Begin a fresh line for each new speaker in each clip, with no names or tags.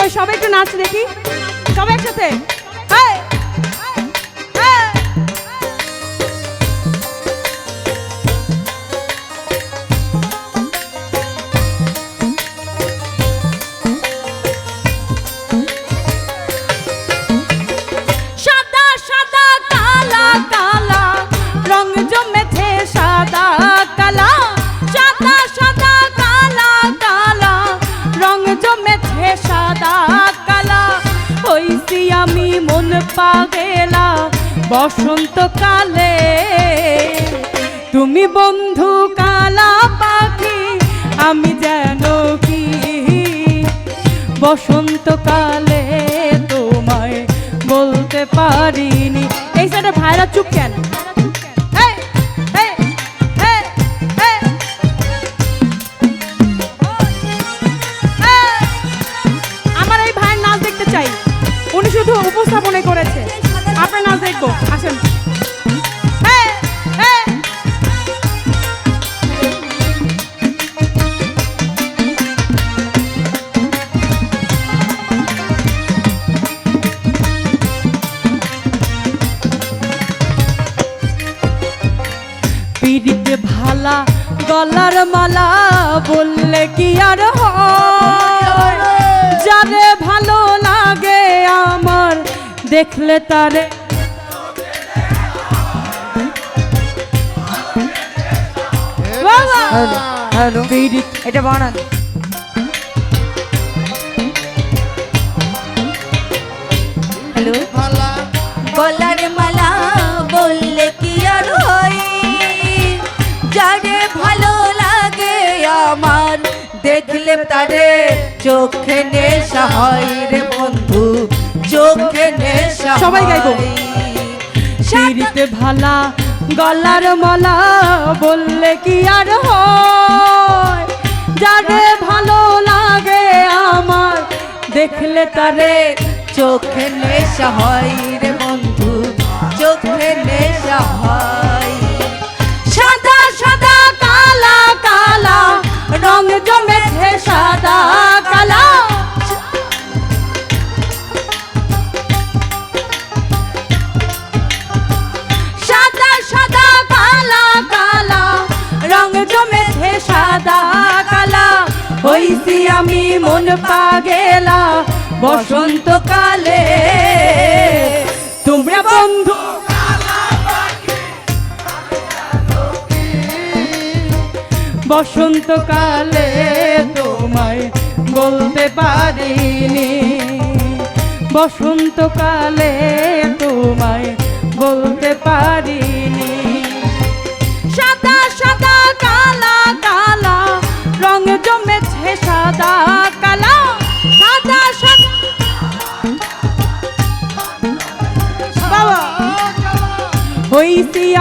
কই সবাই একটু নাচ দেখি। সবাই একসাথে? হইছি আমি মন পাগেলা, বসন্তকালে তুমি বন্ধু কালা পাখি, আমি যেন কি? বসন্তকালে তোমায় বলতে পারিনি। এই সাইডে ভাইরা চুপ কেন? দেখব আসেন। পিড়িতে ভালা গলার মালা বললে কি আর যারে ভালো লাগে আমার, দেখলে তারে
হ্যালো
পিড়িত
এটা বানান হ্যালো গলার মালা বললে কি আর হয়? যারে ভালো লাগে আমার দেখলে তারে চোখে নেশা হয় রে বন্ধু চোখে নেশা
সবাই গাইবো।
হয়।
ভালা গলার মালা বললে কি আর হয়? যারে ভালো লাগে আমার, দেখলে তারে
চোখে নেশা হয় রে বন্ধু, চোখে নেশা হয়।
হইছি আমি মন পাগেলা, বসন্তকালে। তোমরা বন্ধু বসন্তকালে তোমায় বলতে পারিনি। বসন্তকালে তোমায় বলতে পারিনি।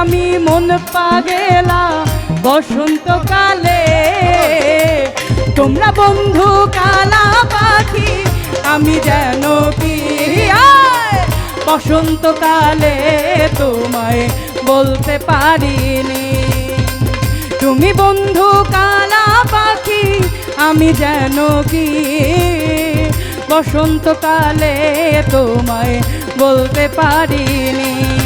আমি মন পাগেলা, বসন্তকালে। তোমরা বন্ধু কালা পাখি, আমি যেন কি! বসন্তকালে তোমায় বলতে পারিনি। তুমি বন্ধু কালা পাখি, আমি যেন কি? বসন্তকালে তোমায় বলতে পারিনি।